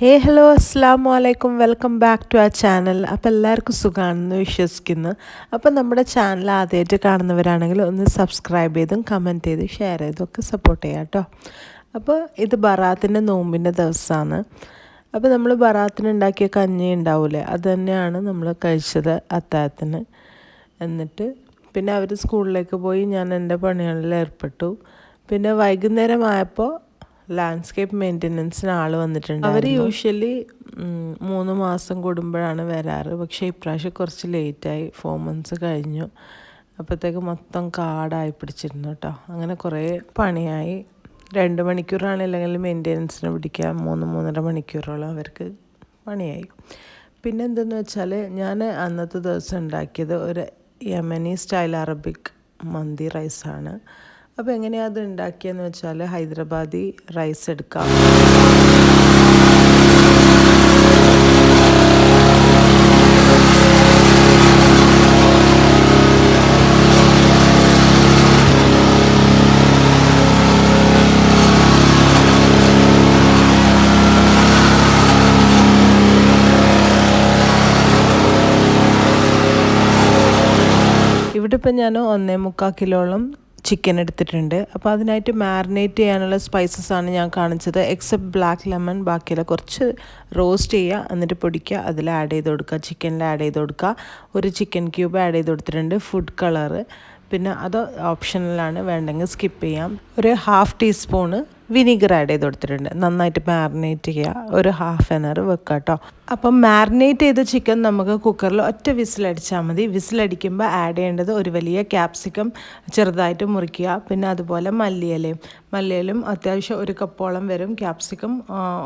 ഹേ hello അസ്സാം വലൈക്കും welcome back to ആ ചാനൽ അപ്പോൾ എല്ലാവർക്കും സുഖമാണെന്ന് വിശ്വസിക്കുന്നു. അപ്പോൾ നമ്മുടെ ചാനൽ ആദ്യമായിട്ട് കാണുന്നവരാണെങ്കിൽ ഒന്ന് സബ്സ്ക്രൈബ് ചെയ്തും കമന്റ് ചെയ്തും ഷെയർ ചെയ്തും ഒക്കെ സപ്പോർട്ട് ചെയ്യാം കേട്ടോ. അപ്പോൾ ഇത് ബറാത്തിന്റെ നോമ്പിന്റെ ദിവസമാണ്. അപ്പോൾ നമ്മൾ ബറാത്തിന് ഉണ്ടാക്കിയ കഞ്ഞി ഉണ്ടാവില്ലേ അത് തന്നെയാണ് നമ്മൾ കഴിച്ചത് അത്താഴത്തിന്. എന്നിട്ട് പിന്നെ അവർ സ്കൂളിലേക്ക് പോയി ഞാൻ എന്റെ പണികളിൽ ഏർപ്പെട്ടു. പിന്നെ വൈകുന്നേരമായപ്പോൾ ലാൻഡ്സ്കേപ്പ് മെയിന്റനൻസിന് ആൾ വന്നിട്ടുണ്ട് അവർ യൂഷ്വലി മൂന്ന് മാസം കൂടുമ്പോഴാണ് വരാറ്. പക്ഷേ ഇപ്രാവശ്യം കുറച്ച് ലേറ്റായി ഫോർ മന്ത്സ് കഴിഞ്ഞു. അപ്പോഴത്തേക്ക് മൊത്തം കാടായി പിടിച്ചിരുന്നു കേട്ടോ അങ്ങനെ കുറേ പണിയായി. രണ്ട് മണിക്കൂറാണ് അല്ലെങ്കിൽ മെയിന്റെനൻസിന് പിടിക്കാൻ മൂന്ന് മൂന്നര മണിക്കൂറോളം അവർക്ക് പണിയായി. പിന്നെ എന്തെന്ന് വെച്ചാൽ ഞാൻ അന്നത്തെ ദിവസം ഉണ്ടാക്കിയത് ഒരു യമനി സ്റ്റൈൽ അറബിക് മന്തി റൈസാണ്. അപ്പോൾ എങ്ങനെയാണ് അത് ഉണ്ടാക്കിയെന്ന് വെച്ചാൽ ഹൈദരാബാദി റൈസ് എടുക്കാം. ഇവിടെ ഇപ്പം ഞാൻ ഒന്നേ മുക്കാൽ കിലോളം ചിക്കൻ എടുത്തിട്ടുണ്ട്. അപ്പോൾ അതിനായിട്ട് മാരിനേറ്റ് ചെയ്യാനുള്ള സ്പൈസസ് ആണ് ഞാൻ കാണിച്ചത്. എക്സെപ്റ്റ് ബ്ലാക്ക് ലെമൺ ബാക്കിയുള്ള കുറച്ച് റോസ്റ്റ് ചെയ്യുക എന്നിട്ട് പൊടിക്കുക. അതിൽ ആഡ് ചെയ്ത് കൊടുക്കുക. ചിക്കനിൽ ആഡ് ചെയ്ത് കൊടുക്കുക. ഒരു ചിക്കൻ ക്യൂബ് ആഡ് ചെയ്ത് കൊടുത്തിട്ടുണ്ട് ഫുഡ് കളറ് പിന്നെ അത് ഓപ്ഷണലാണ് വേണ്ടെങ്കിൽ സ്കിപ്പ് ചെയ്യാം. ഒരു ഹാഫ് ടീസ്പൂണ് വിനീഗർ ആഡ് ചെയ്ത് കൊടുത്തിട്ടുണ്ട്. നന്നായിട്ട് മാറിനേറ്റ് ചെയ്യുക ഒരു ഹാഫ് ആൻ അവർ വെക്കുക കേട്ടോ അപ്പം മാറിനേറ്റ് ചെയ്ത ചിക്കൻ നമുക്ക് കുക്കറിൽ ഒറ്റ വിസിലടിച്ചാൽ മതി. വിസിലടിക്കുമ്പോൾ ആഡ് ചെയ്യേണ്ടത് ഒരു വലിയ ക്യാപ്സിക്കം ചെറുതായിട്ട് മുറിക്കുക. പിന്നെ അതുപോലെ മല്ലിയിലയും. മല്ലിയിലും അത്യാവശ്യം ഒരു കപ്പോളം വരും. ക്യാപ്സിക്കം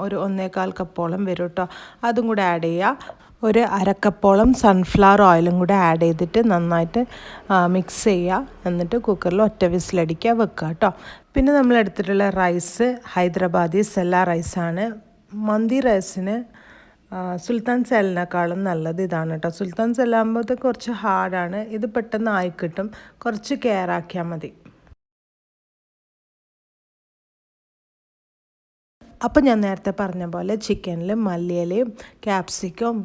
ഒരു ഒന്നേകാൽ കപ്പോളം വരും കേട്ടോ അതും കൂടെ ആഡ് ചെയ്യുക ഒരു അരക്കപ്പോളം സൺഫ്ലവർ ഓയിലും കൂടെ ആഡ് ചെയ്തിട്ട് നന്നായിട്ട് മിക്സ് ചെയ്യുക എന്നിട്ട് കുക്കറിൽ ഒറ്റ വിസിലടിക്കുക വെക്കുക കേട്ടോ പിന്നെ നമ്മൾ എടുത്തിട്ടുള്ള റൈസ് ഹൈദരാബാദി സെല്ല റൈസാണ് മന്തി റൈസിന് സുൽത്താൻ സെല്ലിനേക്കാളും നല്ലത് ഇതാണ് കേട്ടോ സുൽത്താൻ സെല്ലാകുമ്പോഴത്തെ കുറച്ച് ഹാർഡാണ് ഇത് പെട്ടെന്ന് ആയി കിട്ടും. കുറച്ച് കെയർ ആക്കിയാൽ മതി. അപ്പോൾ ഞാൻ നേരത്തെ പറഞ്ഞ പോലെ ചിക്കനിൽ മല്ലിയിലയും ക്യാപ്സിക്കും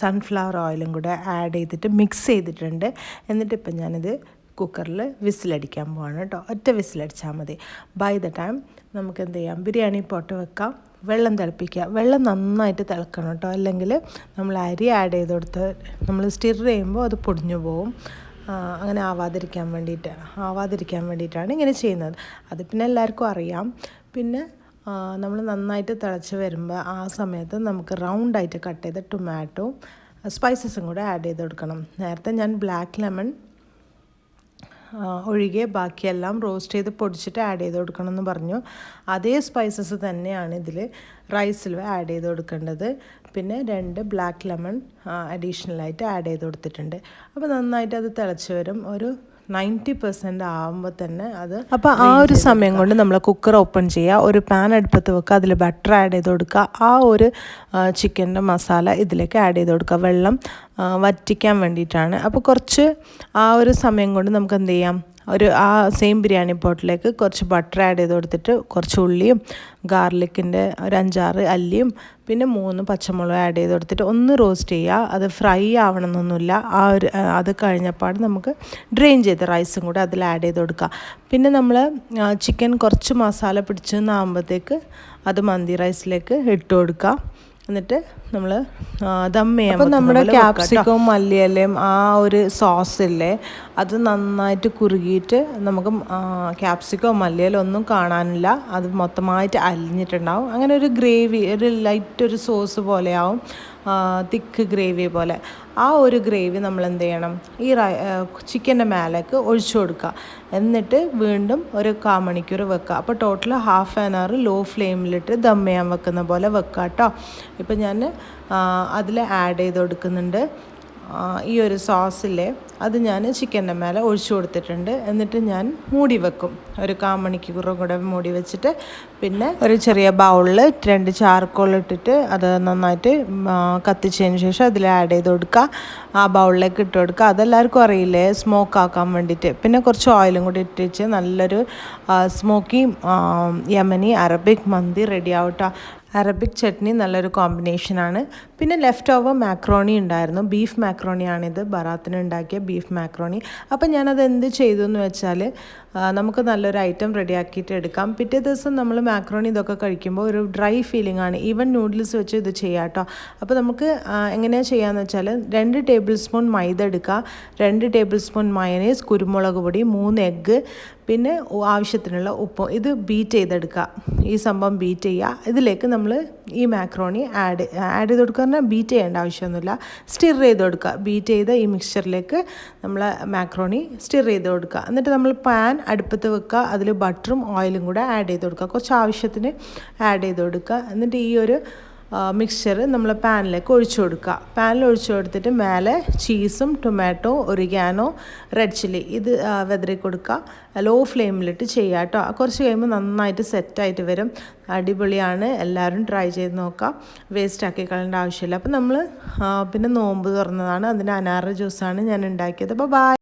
സൺഫ്ലവർ ഓയിലും കൂടെ ആഡ് ചെയ്തിട്ട് മിക്സ് ചെയ്തിട്ടുണ്ട്. എന്നിട്ട് ഇപ്പം ഞാനിത് കുക്കറിൽ വിസിലടിക്കാൻ പോവാണ് കേട്ടോ. ഒറ്റ വിസിലടിച്ചാൽ മതി. ബൈ ദ ടൈം നമുക്ക് എന്ത് ചെയ്യാം? ബിരിയാണി പോട്ട് വെക്കാം. വെള്ളം തിളപ്പിക്കുക. വെള്ളം നന്നായിട്ട് തിളക്കണം കേട്ടോ. അല്ലെങ്കിൽ നമ്മൾ അരി ആഡ് ചെയ്ത് കൊടുത്ത് നമ്മൾ സ്റ്റിർ ചെയ്യുമ്പോൾ അത് പൊടിഞ്ഞു പോവും. അങ്ങനെ ആവാതിരിക്കാൻ വേണ്ടിയിട്ട് ആവാതിരിക്കാൻ വേണ്ടിയിട്ടാണ് ഇങ്ങനെ ചെയ്യുന്നത്. അത് പിന്നെ എല്ലാവർക്കും അറിയാം. പിന്നെ നമ്മൾ നന്നായിട്ട് തിളച്ച് വരുമ്പോൾ ആ സമയത്ത് നമുക്ക് റൗണ്ടായിട്ട് കട്ട് ചെയ്ത ടൊമാറ്റോ സ്പൈസസും കൂടെ ആഡ് ചെയ്ത് കൊടുക്കണം. നേരത്തെ ഞാൻ ബ്ലാക്ക് ലെമൺ ഒഴികെ ബാക്കിയെല്ലാം റോസ്റ്റ് ചെയ്ത് പൊടിച്ചിട്ട് ആഡ് ചെയ്ത് കൊടുക്കണം എന്ന് പറഞ്ഞു. അതേ സ്പൈസസ് തന്നെയാണ് ഇതിൽ റൈസിൽ ആഡ് ചെയ്ത് കൊടുക്കേണ്ടത്. പിന്നെ രണ്ട് ബ്ലാക്ക് ലെമൺ അഡീഷണലായിട്ട് ആഡ് ചെയ്ത് കൊടുത്തിട്ടുണ്ട്. അപ്പോൾ നന്നായിട്ട് അത് തിളച്ച് വരും. ഒരു നയന്റി പെർസെന്റ് ആകുമ്പോൾ തന്നെ അത് അപ്പോൾ ആ ഒരു സമയം കൊണ്ട് നമ്മൾ കുക്കർ ഓപ്പൺ ചെയ്യുക ഒരു പാൻ അടുപ്പത്ത് വെക്കുക അതിൽ ബട്ടർ ആഡ് ചെയ്ത് കൊടുക്കുക ആ ഒരു ചിക്കന്റെ മസാല ഇതിലേക്ക് ആഡ് ചെയ്ത് കൊടുക്കുക. വെള്ളം വറ്റിക്കാൻ വേണ്ടിയിട്ടാണ്. അപ്പോൾ കുറച്ച് ആ ഒരു സമയം കൊണ്ട് നമുക്ക് എന്ത് ചെയ്യാം? ഒരു ആ സെയിം ബിരിയാണി പോട്ടിലേക്ക് കുറച്ച് ബട്ടർ ആഡ് ചെയ്ത് കൊടുത്തിട്ട് കുറച്ച് ഉള്ളിയും ഗാർലിക്കിന്റെ ഒരു അഞ്ചാറ് അല്ലിയും പിന്നെ മൂന്ന് പച്ചമുളക് ആഡ് ചെയ്ത് കൊടുത്തിട്ട് ഒന്ന് റോസ്റ്റ് ചെയ്യുക. അത് ഫ്രൈ ആവണമെന്നൊന്നുമില്ല. ആ ഒരു അത് കഴിഞ്ഞപ്പാട് നമുക്ക് ഡ്രെയിൻ ചെയ്ത് റൈസും കൂടെ അതിൽ ആഡ് ചെയ്ത് കൊടുക്കുക. പിന്നെ നമ്മൾ ചിക്കൻ കുറച്ച് മസാല പിടിച്ചെന്നാകുമ്പോഴത്തേക്ക് അത് മന്തി റൈസിലേക്ക് ഇട്ട് കൊടുക്കുക. എന്നിട്ട് നമ്മൾ ദം അപ്പോൾ നമ്മുടെ ക്യാപ്സിക്കവും മല്ലിയലയും ആ ഒരു സോസില്ലേ അത് നന്നായിട്ട് കുറുകിയിട്ട് നമുക്ക് ക്യാപ്സിക്കോ മല്ലിയലോ ഒന്നും കാണാനില്ല. അത് മൊത്തമായിട്ട് അലിഞ്ഞിട്ടുണ്ടാവും. അങ്ങനെ ഒരു ഗ്രേവി ഒരു ലൈറ്റ് ഒരു സോസ് പോലെയാവും. തിക്ക് ഗ്രേവി പോലെ. ആ ഒരു ഗ്രേവി നമ്മൾ എന്ത് ചെയ്യണം? ഈ ചിക്കന്റെ മേലേക്ക് ഒഴിച്ചു കൊടുക്കുക. എന്നിട്ട് വീണ്ടും ഒരു കാ മണിക്കൂർ വെക്കുക. അപ്പോൾ total half an hour low ഫ്ലെയിമിലിട്ട് ദം ചെയ്യാൻ വെക്കുന്ന പോലെ വെക്കുക കേട്ടോ ഇപ്പം ഞാൻ അതിൽ ആഡ് ചെയ്ത് കൊടുക്കുന്നുണ്ട്. ഈ ഒരു സോസിലെ അത് ഞാൻ ചിക്കന്റെ മേലെ ഒഴിച്ചു കൊടുത്തിട്ടുണ്ട്. എന്നിട്ട് ഞാൻ മൂടി വെക്കും. ഒരു കാ മണിക്കൂറും കൂടെ മൂടി വെച്ചിട്ട് പിന്നെ ഒരു ചെറിയ ബൗളിൽ രണ്ട് ചാർക്കോൾ ഇട്ടിട്ട് അത് നന്നായിട്ട് കത്തിച്ചതിന് ശേഷം അതിൽ ആഡ് ചെയ്ത് കൊടുക്കുക. ആ ബൗളിലേക്ക് ഇട്ട് കൊടുക്കുക. അതെല്ലാവർക്കും അറിയില്ലേ സ്മോക്ക് ആക്കാൻ വേണ്ടിയിട്ട്. പിന്നെ കുറച്ച് ഓയിലും കൂടി ഇട്ടിച്ച് നല്ലൊരു smoky Yemeni Arabic mandi ready ആവട്ടെ. അറബിക് ചട്നി നല്ലൊരു കോമ്പിനേഷനാണ് പിന്നെ ലെഫ്റ്റ് ഓവർ മാക്രോണി ഉണ്ടായിരുന്നു ബീഫ് മാക്രോണിയാണിത് ബറാത്തിന് ഉണ്ടാക്കിയ ബീഫ് മാക്രോണി അപ്പം ഞാനത് എന്ത് ചെയ്തു എന്ന് വെച്ചാൽ നമുക്ക് നല്ലൊരു ഐറ്റം റെഡിയാക്കിയിട്ട് എടുക്കാം. പിറ്റേ ദിവസം നമ്മൾ മാക്രോണി ഇതൊക്കെ കഴിക്കുമ്പോൾ ഒരു ഡ്രൈ ഫീലിംഗ് ആണ്. ഈവൻ നൂഡിൽസ് വെച്ച് ഇത് ചെയ്യാം കേട്ടോ അപ്പോൾ നമുക്ക് എങ്ങനെയാണ് ചെയ്യാമെന്ന് വെച്ചാൽ രണ്ട് ടേബിൾ സ്പൂൺ മൈദ എടുക്കുക രണ്ട് ടേബിൾ സ്പൂൺ മയനേസ് കുരുമുളക് പൊടി മൂന്ന് എഗ്ഗ് പിന്നെ ആവശ്യത്തിനുള്ള ഉപ്പ്. ഇത് ബീറ്റ് ചെയ്തെടുക്കുക. ഈ സംഭവം ബീറ്റ് ചെയ്യുക. ഇതിലേക്ക് നമ്മൾ ഈ മാക്രോണി ആഡ് ആഡ് ചെയ്ത് കൊടുക്കുക പറഞ്ഞാൽ ബീറ്റ് ചെയ്യേണ്ട ആവശ്യമൊന്നുമില്ല. സ്റ്റിർ ചെയ്ത് കൊടുക്കുക ബീറ്റ് ചെയ്ത ഈ മിക്സ്ചറിലേക്ക് നമ്മൾ മാക്രോണി സ്റ്റിർ ചെയ്ത് കൊടുക്കുക എന്നിട്ട് നമ്മൾ പാൻ അടുപ്പത്ത് വെക്കുക. അതിൽ ബട്ടറും ഓയിലും കൂടെ ആഡ് ചെയ്ത് കൊടുക്കുക കുറച്ച് ആവശ്യത്തിന് ആഡ് ചെയ്ത് കൊടുക്കുക എന്നിട്ട് ഈ ഒരു മിക്സ്ചർ നമ്മൾ പാനിലേക്ക് ഒഴിച്ചു കൊടുക്കുക. പാനിൽ ഒഴിച്ചു കൊടുത്തിട്ട് മേലെ ചീസും ടൊമാറ്റോ ഒറിഗാനോ റെഡ് ചില്ലി ഇത് വെതറി കൊടുക്കുക. ലോ ഫ്ലെയിമിലിട്ട് ചെയ്യുക കേട്ടോ. കുറച്ച് കഴിയുമ്പോൾ നന്നായിട്ട് സെറ്റായിട്ട് വരും. അടിപൊളിയാണ്. എല്ലാവരും ട്രൈ ചെയ്ത് നോക്കാം. വേസ്റ്റ് ആക്കി കളയേണ്ട ആവശ്യമില്ല. അപ്പോൾ നമ്മൾ പിന്നെ നോമ്പ് തുറന്നതാണ്. അതിന് അനാറ് ജ്യൂസാണ് ഞാൻ ഉണ്ടാക്കിയത്. അപ്പോൾ ബായ്